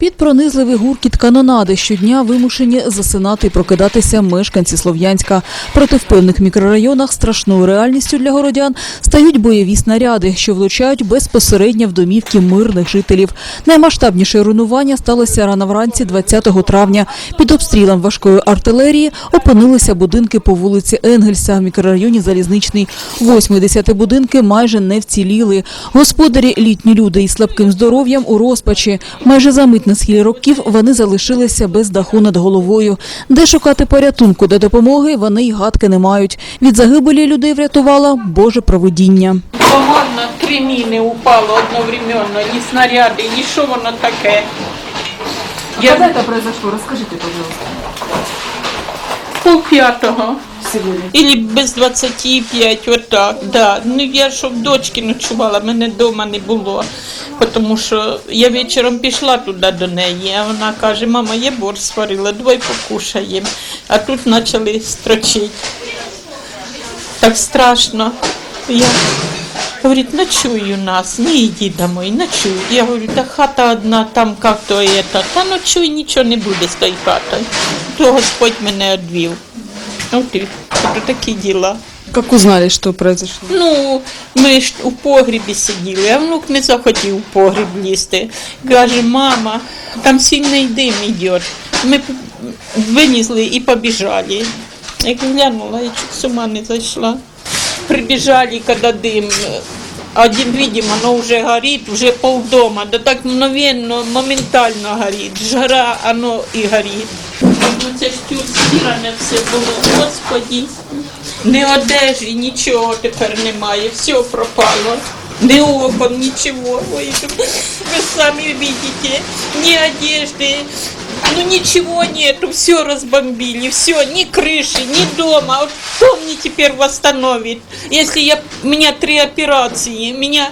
Під пронизливий гуркіт канонади щодня вимушені засинати і прокидатися мешканці Слов'янська. Проте в певних мікрорайонах страшною реальністю для городян стають бойові снаряди, що влучають безпосередньо в домівки мирних жителів. Наймасштабніше руйнування сталося рано вранці 20 травня. Під обстрілом важкої артилерії опинилися будинки по вулиці Енгельса в мікрорайоні Залізничний. Восьми десяти будинки майже не вціліли. Господарі літні люди із слабким здоров'ям у розпачі. Майже за мить на схилі років вони залишилися без даху над головою. Де шукати порятунку, де допомоги, вони й гадки не мають. Від загибелі людей врятувала Боже провидіння. Командно три міни упало одновременно, ні снаряди, ні що воно таке. Я это произошло? Расскажите, пожалуйста. пол п'ятого. Или без 25, отак, да. Ну я ж в дочки ночувала, мене вдома не було. Тому що я вечором пішла туди до неї, а вона каже, мама, я борщ сварила, давай покушаємо. А тут почали строчити. Так страшно. Я говорит, ночуй у нас, не иди домой, ночуй. Я говорю, да хата одна, там как-то это. Та ночуй, нічого не буде з тою хатою. То Господь мене відвів. От і такі діла. Как узнали, что произошло? Ну, ми ж у погрібі сиділи, а внук не захотів у погріб лізти. Каже, мама, там сильний дим йде. Ми винесли і побіжали. Як глянула, я чуть з не зайшла. Прибіжали, коли дим. Один, видимо, оно уже горит, уже полдома, да так мгновенно, моментально горит. Жара, оно і горить. Ну це ж стиране все було, господи. Ні одежі, нічого тепер немає, все пропало. Ні окон, нічого. Ой, ви самі бачите, ні одежди, ну ничего нету, все разбомбили, все, ни крыши, ни дома. Вот кто мне теперь восстановит, если я, у меня три операции, меня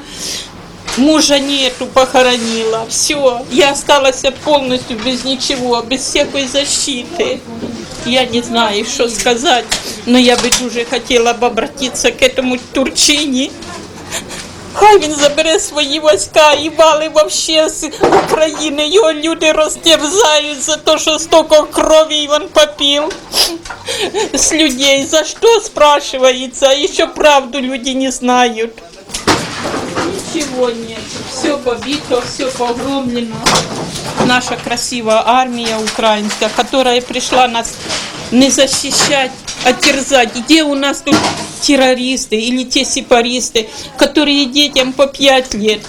мужа нету, похоронила, все, я осталась полностью без ничего, без всякой защиты. Я не знаю, что сказать, но я бы дуже хотела бы обратиться к этому Турчине. Хай він забере свої війська і вали вообще з України. Його люди розтерзають за те, що стільки крові він попив з людей. За що спрашивается? І що правду люди не знають. Ничего нет. Все побито, все погромлено. Наша красивая армия украинская, которая пришла нас не защищать, а терзать. Где у нас тут террористы или те сепаристы, которые детям по пять лет?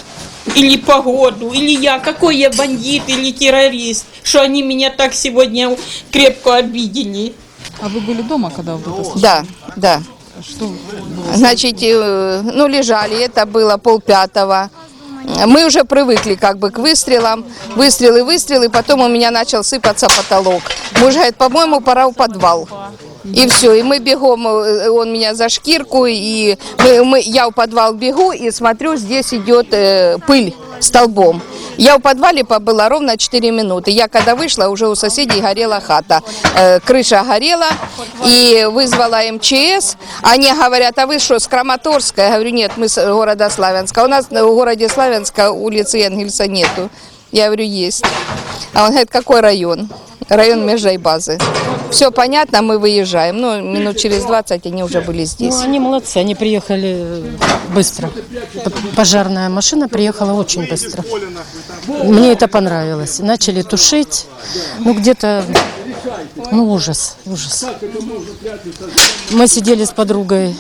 Или по году, или я, какой я бандит или террорист, что они меня так сегодня крепко обидели. А вы были дома, когда вот это? Да, да. Что было? Значит, э, ну лежали, это было полпятого. Мы уже привыкли как бы к выстрелам, выстрелы, выстрелы, потом у меня начал сыпаться потолок. Муж говорит, по-моему, пора в подвал. И все, и мы бегом, э, он меня за шкирку, и мы, мы- я в подвал бегу, и смотрю, здесь идет э, пыль столбом. Я в подвале побыла ровно 4 минуты. Я когда вышла, уже у соседей горела хата. Э, крыша горела, и вызвала МЧС. Они говорят, а вы что, с Краматорска? Я говорю, нет, мы с города Славянска. У нас в городе Славянска улицы Энгельса нету. Я говорю, есть. А он говорит, какой район? Район межей базы. Все понятно, мы выезжаем. Ну, минут через 20 они уже были здесь. Ну, они молодцы, они приехали э, быстро. Пожарная машина приехала очень быстро. Мне это понравилось. Начали тушить. Ну, где-то, ну, ужас, ужас. Мы сидели с подругой.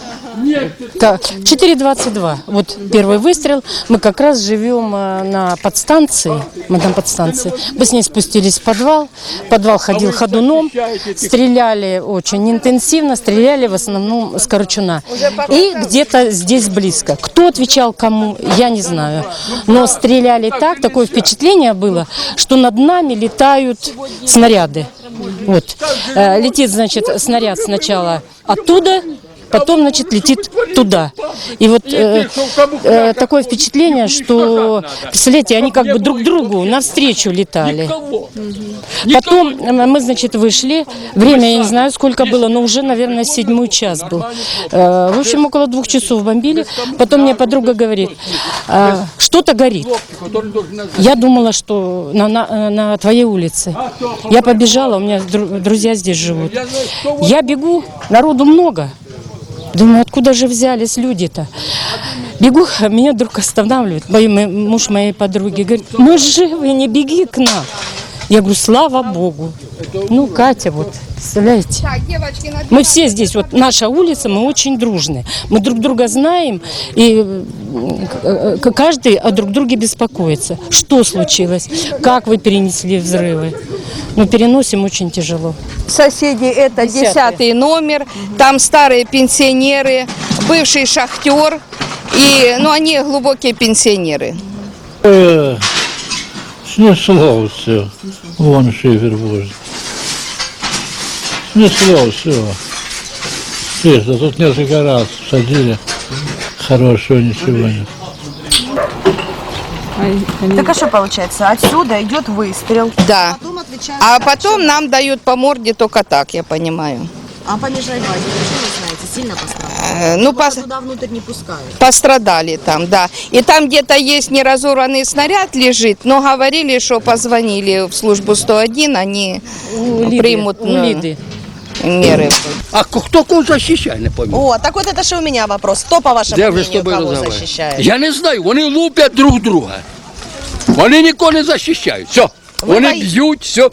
Так, 4.22. Вот первый выстрел. Мы как раз живем э, на подстанции. Мы на подстанции. Мы с ней спустились в подвал. Подвал ходил ходуном. Стреляли очень интенсивно. Стреляли в основном с Корочуна. И где-то здесь близко. Кто отвечал кому, я не знаю. Но стреляли так, такое впечатление было, что над нами летают снаряды. Вот. Э, Летит, значит, снаряд сначала оттуда, потом, значит, летит туда. И вот э, э, такое впечатление, что, представляете, они как бы друг другу навстречу летали. Потом э, мы, значит, вышли. Время, я не знаю, сколько было, но уже, наверное, седьмой час был. Э, В общем, около двух часов бомбили. Потом мне подруга говорит, «А, что-то горит. Я думала, что на, на, на твоей улице. Я побежала, у меня дру- друзья здесь живут. Я бегу, народу много. Думаю, откуда же взялись люди-то? Бегу, а меня вдруг останавливает мой, муж моей подруги. Говорит, мы живы, не беги к нам. Я говорю, слава Богу. Ну, Катя, вот, представляете? Мы все здесь, вот наша улица, мы очень дружны. Мы друг друга знаем, и э, э, каждый о друг друге беспокоится. Что случилось? Как вы перенесли взрывы? Мы переносим очень тяжело. Соседи это Десятый. номер, там старые пенсионеры, бывший шахтер, и, ну, они глубокие пенсионеры. Э, Снесло все. Вон шифер божий. Снесло все. Честно, тут несколько раз садили. Хорошего ничего нет. Так а что получается? Отсюда идет выстрел. Да. Отвечают. А потом нам дают по морде только так, я понимаю. А по Межрайбазе, вы не знаете, сильно пострадали? Э, Ну, пос- туда внутрь не пускают. пострадали там, да. И там где-то есть неразорванный снаряд лежит, но говорили, что позвонили в службу 101, они У Лиды, примут у ну, Лиды. меры. А кто кого защищає, не пойму. О, так вот это же у меня вопрос. Кто, по вашему Де мнению, тобою кого розмовляю? защищает? Я не знаю, вони лупять друг друга. Вони нікого не захищають. Все. Ви Вони воїн- б'ють, все.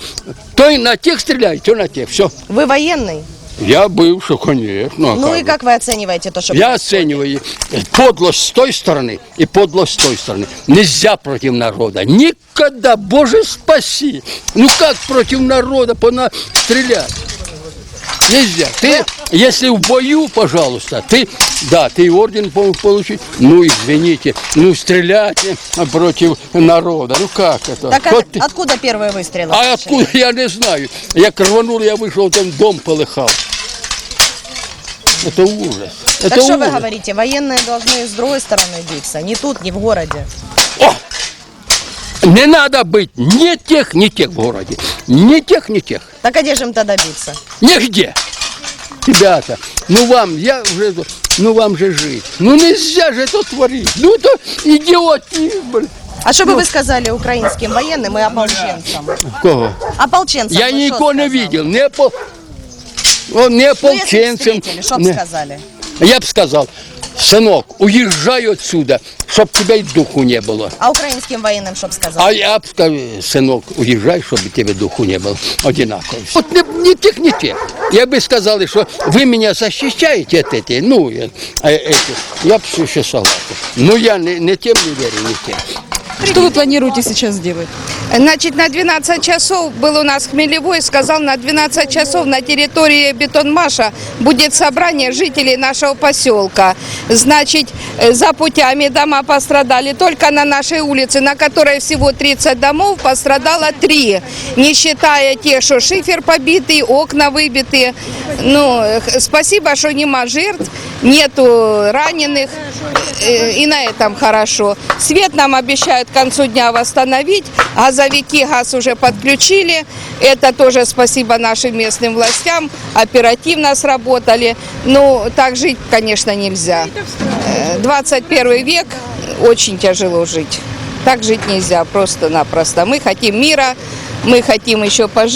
Той на тих стріляє, той на тих. Все. Вы военный? Я бывший, конечно. а Ну и бы. как вы оцениваете то, что Я происходит? оцениваю подлость с той стороны и подлость с той стороны. Нельзя против народа. Никогда, Боже спаси. Ну как против народа пона стрелять? Нельзя. Ты, если в бою, пожалуйста, ты, да, ты орден по- получить, ну извините, ну стрелять против народа. Ну как это? Так Хоть от- ты- откуда первые выстрелы? а откуда я не знаю. Як рванул, я вышел, там дом полыхал. Это ужас. Так Это что вы ужас. говорите, военные должны с другой стороны биться, не тут, не в городе. О! Не надо быть ни тех, ни тех в городе. Ни тех, ни тех. Так а где же им тогда биться? Нигде. Ребята, ну вам, я уже, ну вам же жить. Ну нельзя же это творить. Ну это идиотизм, блин. А что бы вы сказали украинским военным и ополченцам? Кого? Ополченцам Я что никого не сказали? видел. Не по... Он не Ну, если б ополченцем. встретили, не. сказали? Я бы сказал, сынок, уезжай отсюда, чтоб тебя и духу не было. А украинским военным что бы А сказали? я бы сказал, сынок, уезжай, чтобы тебе духу не было. Одинаково. Вот не, не тех, не тех. Я бы сказал, что вы меня защищаете от этих, ну, э, э, этих. Я бы еще согласен. Но я не, не тем не верю, не тем. Что вы планируете сейчас сделать? Значит, на 12 часов был у нас Хмелевой, сказал, на 12 часов на территории Бетонмаша будет собрание жителей нашего поселка. Значит, э, за путями дома пострадали. Только на нашей улице, на которой всего 30 домов, пострадало 3. Не считая тех, что шифер побитый, окна выбиты. Ну, спасибо, что нема жертв, нету раненых. Э, И на этом хорошо. Свет нам обещают к концу дня восстановить. Газовики газ уже подключили. Это тоже спасибо нашим местным властям. Оперативно сработали. Ну, так жить, конечно, нельзя. Э, 21 век, очень тяжело жить. Так жить нельзя просто-напросто. Мы хотим мира, мы хотим еще пожить.